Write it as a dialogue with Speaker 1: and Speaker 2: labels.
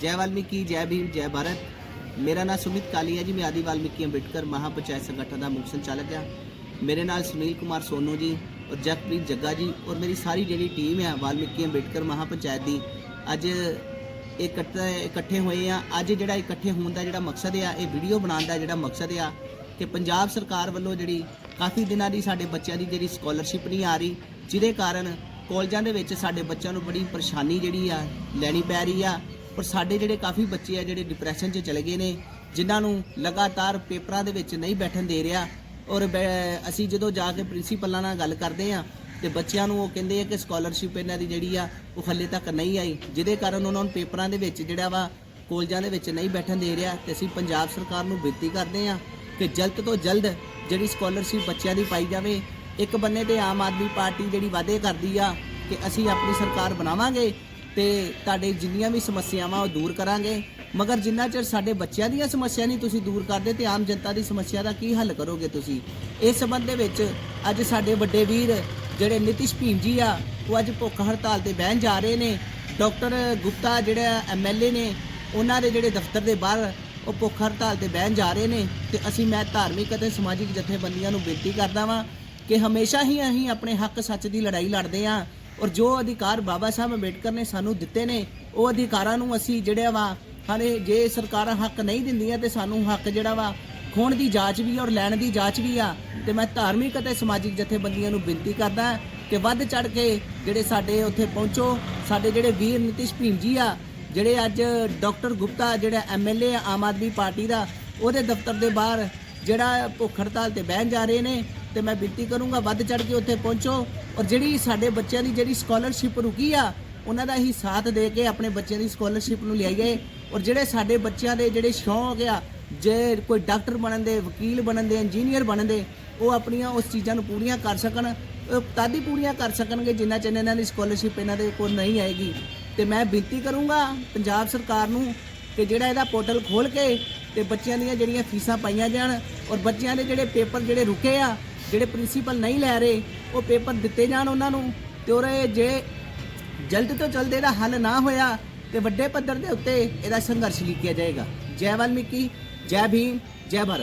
Speaker 1: ਜੈ ਵਾਲਮੀਕੀ ਜੈ ਭੀਮ ਜੈ ਭਾਰਤ ਮੇਰਾ ਨਾਮ ਸੁਮਿਤ ਕਾਲੀਆ ਜੀ ਮੈਂ ਆਦੀ ਵਾਲਮੀਕੀ ਅੰਬੇਡਕਰ ਮਹਾਪੰਚਾਇਤ ਸੰਗਠਨ ਦਾ ਮੁੱਖ ਸੰਚਾਲਕ ਹਾਂ ਮੇਰੇ ਨਾਲ ਸੁਨੀਲ ਕੁਮਾਰ ਸੋਨੂ ਜੀ ਔਰ ਜਗਪ੍ਰੀਤ ਜੱਗਾ ਜੀ ਔਰ ਮੇਰੀ ਸਾਰੀ ਜਿਹੜੀ ਟੀਮ ਹੈ ਵਾਲਮੀਕੀ ਅੰਬੇਡਕਰ ਮਹਾਪੰਚਾਇਤ ਦੀ ਅੱਜ ਇਕੱਠੇ ਇਕੱਠੇ ਹੋਏ ਆ ਅੱਜ ਜਿਹੜਾ ਇਕੱਠੇ ਹੋਣ ਦਾ ਜਿਹੜਾ ਮਕਸਦ ਆ ਇਹ ਵੀਡੀਓ ਬਣਾਉਣ ਦਾ ਜਿਹੜਾ ਮਕਸਦ ਆ ਕਿ ਪੰਜਾਬ ਸਰਕਾਰ ਵੱਲੋਂ ਜਿਹੜੀ ਕਾਫੀ ਦਿਨਾਂ ਦੀ ਸਾਡੇ ਬੱਚਿਆਂ ਦੀ ਜਿਹੜੀ ਸਕਾਲਰਸ਼ਿਪ ਨਹੀਂ ਆ ਰਹੀ ਜਿਹਦੇ ਕਾਰਨ ਕਾਲਜਾਂ ਦੇ ਵਿੱਚ ਸਾਡੇ ਬੱਚਿਆਂ ਨੂੰ ਬੜੀ ਪਰੇਸ਼ਾਨੀ ਜਿਹੜੀ ਆ ਲੈਣੀ ਪੈ ਰਹੀ ਆ ਪਰ ਸਾਡੇ ਜਿਹੜੇ ਕਾਫੀ ਬੱਚੇ ਆ ਜਿਹੜੇ ਡਿਪਰੈਸ਼ਨ 'ਚ ਚਲੇ ਗਏ ਨੇ, ਜਿਨ੍ਹਾਂ ਨੂੰ ਲਗਾਤਾਰ ਪੇਪਰਾਂ ਦੇ ਵਿੱਚ ਨਹੀਂ ਬੈਠਣ ਦੇ ਰਿਹਾ ਔਰ ਬੈ- ਅਸੀਂ ਜਦੋਂ ਜਾ ਕੇ ਪ੍ਰਿੰਸੀਪਲਾਂ ਨਾਲ ਗੱਲ ਕਰਦੇ ਆ ਤੇ ਬੱਚਿਆਂ ਨੂੰ ਉਹ ਕਹਿੰਦੇ ਆ ਕਿ ਸਕਾਲਰਸ਼ਿਪ ਇਹਨਾਂ ਦੀ ਜਿਹੜੀ ਆ, ਉਹ ਹੱਲੇ ਤੱਕ ਨਹੀਂ ਆਈ, ਜਿਹਦੇ ਕਾਰਨ ਉਹਨਾਂ ਨੂੰ ਪੇਪਰਾਂ ਦੇ ਵਿੱਚ ਜਿਹੜਾ ਵਾ ਕੋਲਜਾਂ ਦੇ ਵਿੱਚ ਨਹੀਂ ਬੈਠਣ ਦੇ ਰਿਹਾ ਤੇ ਅਸੀਂ ਪੰਜਾਬ ਸਰਕਾਰ ਨੂੰ ਬੇਨਤੀ ਕਰਦੇ ਆ ਕਿ ਜਲਦ ਤੋਂ ਜਲਦ ਜਿਹੜੀ ਸਕਾਲਰਸ਼ਿਪ ਬੱਚਿਆਂ ਦੀ ਪਾਈ ਜਾਵੇ, ਇੱਕ ਬੰਨੇ ਤੇ ਆਮ ਆਦਮੀ ਪਾਰਟੀ ਜਿਹੜੀ ਵਾਅਦੇ ਕਰਦੀ ਆ ਕਿ ਅਸੀਂ ਆਪਣੀ ਸਰਕਾਰ ਬਣਾਵਾਂਗੇ ਤੇ ਤੁਹਾਡੇ ਜਿੰਨੀਆਂ ਵੀ ਸਮੱਸਿਆਵਾਂ ਉਹ ਦੂਰ ਕਰਾਂਗੇ। ਮਗਰ ਜਿੰਨਾ ਚਿਰ ਸਾਡੇ ਬੱਚਿਆਂ ਦੀਆਂ ਸਮੱਸਿਆ ਨਹੀਂ ਤੁਸੀਂ ਦੂਰ ਕਰਦੇ ਤੇ ਆਮ ਜਨਤਾ ਦੀ ਸਮੱਸਿਆ ਦਾ ਕੀ ਹੱਲ ਕਰੋਗੇ ਤੁਸੀਂ? ਇਸ ਸੰਬੰਧ ਦੇ ਵਿੱਚ ਅੱਜ ਸਾਡੇ ਵੱਡੇ ਵੀਰ ਜਿਹੜੇ ਨਿਤਿਸ਼ ਭੀਮ ਜੀ ਆ, ਉਹ ਅੱਜ ਭੁੱਖ ਹੜਤਾਲ ਤੇ ਬਹਿਣ ਜਾ ਰਹੇ ਨੇ। ਡਾਕਟਰ ਗੁਪਤਾ ਜਿਹੜਾ ਐਮਐਲਏ ਨੇ, ਉਹਨਾਂ ਦੇ ਜਿਹੜੇ ਦਫ਼ਤਰ ਦੇ ਬਾਹਰ ਉਹ ਭੁੱਖ ਹੜਤਾਲ ਤੇ ਬਹਿਣ ਜਾ ਰਹੇ ਨੇ ਤੇ ਅਸੀਂ ਮੈਂ ਧਾਰਮਿਕ ਅਤੇ ਸਮਾਜਿਕ ਜਥੇਬੰਦੀਆਂ ਨੂੰ ਬੇਨਤੀ ਕਰਦਾ ਵਾਂ ਕਿ ਹਮੇਸ਼ਾ ਹੀ ਅਸੀਂ ਆਪਣੇ ਹੱਕ ਸੱਚ ਦੀ ਲੜਾਈ ਲੜਦੇ ਆਂ। ਔਰ ਜੋ ਅਧਿਕਾਰ ਬਾਬਾ ਸਾਹਿਬ ਅੰਬੇਡਕਰ ਨੇ ਸਾਨੂੰ ਦਿੱਤੇ ਨੇ, ਉਹ ਅਧਿਕਾਰਾਂ ਨੂੰ ਅਸੀਂ ਜਿਹੜਾ ਵਾ, ਹਾਲੇ ਜੇ ਸਰਕਾਰਾਂ ਹੱਕ ਨਹੀਂ ਦਿੰਦੀਆਂ ਤੇ ਸਾਨੂੰ ਹੱਕ ਜਿਹੜਾ ਵਾ, ਖੋਣ ਦੀ ਜਾਂਚ ਵੀ ਔਰ ਲੈਣ ਦੀ ਜਾਂਚ ਵੀ ਆ। ਤੇ ਮੈਂ ਧਾਰਮਿਕ ਅਤੇ ਸਮਾਜਿਕ ਜਥੇਬੰਦੀਆਂ ਨੂੰ ਬੇਨਤੀ ਕਰਦਾ ਕਿ ਵੱਧ ਚੜ ਕੇ ਜਿਹੜੇ ਸਾਡੇ ਉੱਥੇ ਪਹੁੰਚੋ, ਸਾਡੇ ਜਿਹੜੇ ਵੀਰ ਨਿਤਿਸ਼ ਭੀਮ ਜੀ ਆ, ਜਿਹੜੇ ਅੱਜ ਡਾਕਟਰ ਗੁਪਤਾ ਜਿਹੜਾ ਐਮਐਲਏ ਆਮ ਆਦਮੀ ਪਾਰਟੀ ਦਾ, ਉਹਦੇ ਦਫ਼ਤਰ ਦੇ ਬਾਹਰ ਜਿਹੜਾ ਭੁੱਖ ਹੜਤਾਲ ਤੇ ਬਹਿਣ ਜਾ ਰਹੇ ਨੇ ਤੇ ਮੈਂ ਬੇਨਤੀ ਕਰੂੰਗਾ ਵੱਧ ਚੜ ਕੇ ਉੱਥੇ ਪਹੁੰਚੋ ਔਰ ਜਿਹੜੀ ਸਾਡੇ ਬੱਚਿਆਂ ਦੀ ਜਿਹੜੀ ਸਕਾਲਰਸ਼ਿਪ ਰੁਕੀ ਆ, ਉਹਨਾਂ ਦਾ ਹੀ ਸਾਥ ਦੇ ਕੇ ਆਪਣੇ ਬੱਚਿਆਂ ਦੀ ਸਕਾਲਰਸ਼ਿਪ ਨੂੰ ਲਿਆਈਏ। ਔਰ ਜਿਹੜੇ ਸਾਡੇ ਬੱਚਿਆਂ ਦੇ ਜਿਹੜੇ ਸ਼ੌਂਕ ਆ, ਜੇ ਕੋਈ ਡਾਕਟਰ ਬਣਨ ਦੇ, ਵਕੀਲ ਬਣਨ ਦੇ ਇੰਜੀਨੀਅਰ ਬਣਨ ਦੇ, ਉਹ ਆਪਣੀਆਂ ਉਸ ਚੀਜ਼ਾਂ ਨੂੰ ਪੂਰੀਆਂ ਕਰ ਸਕਣ ਉਹ ਤਦ ਹੀ ਪੂਰੀਆਂ ਕਰ ਸਕਣਗੇ ਜਿੰਨਾ ਚਿਰ ਇਹਨਾਂ ਦੀ ਸਕਾਲਰਸ਼ਿਪ ਇਹਨਾਂ ਦੇ ਕੋਲ ਨਹੀਂ ਆਏਗੀ। ਤੇ ਮੈਂ ਬੇਨਤੀ ਕਰੂੰਗਾ ਪੰਜਾਬ ਸਰਕਾਰ ਨੂੰ ਕਿ ਜਿਹੜਾ ਇਹਦਾ ਪੋਰਟਲ ਖੋਲ ਕੇ ਤੇ ਬੱਚਿਆਂ ਦੀਆਂ ਜਿਹੜੀਆਂ ਫੀਸਾਂ ਪਾਈਆਂ ਜਾਣ ਔਰ ਬੱਚਿਆਂ ਦੇ ਜਿਹੜੇ ਪੇਪਰ ਜਿਹੜੇ ਰੁਕੇ ਆ ਜਿਹੜੇ ਪ੍ਰਿੰਸੀਪਲ ਨਹੀਂ ਲੈ ਰਹੇ, ਉਹ ਪੇਪਰ ਦਿੱਤੇ ਜਾਣ ਉਹਨਾਂ ਨੂੰ ਤੇ ਔਰ ਜੇ ਜਲਦ ਤੋਂ ਜਲਦ ਇਹਦਾ ਹੱਲ ਨਾ ਹੋਇਆ ਤੇ ਵੱਡੇ ਪੱਧਰ ਦੇ ਉੱਤੇ ਇਹਦਾ ਸੰਘਰਸ਼ ਲਿਖਿਆ ਜਾਏਗਾ। ਜੈ ਵਾਲਮੀਕੀ, ਜੈ ਭੀਮ, ਜੈ ਭਾਰਤ।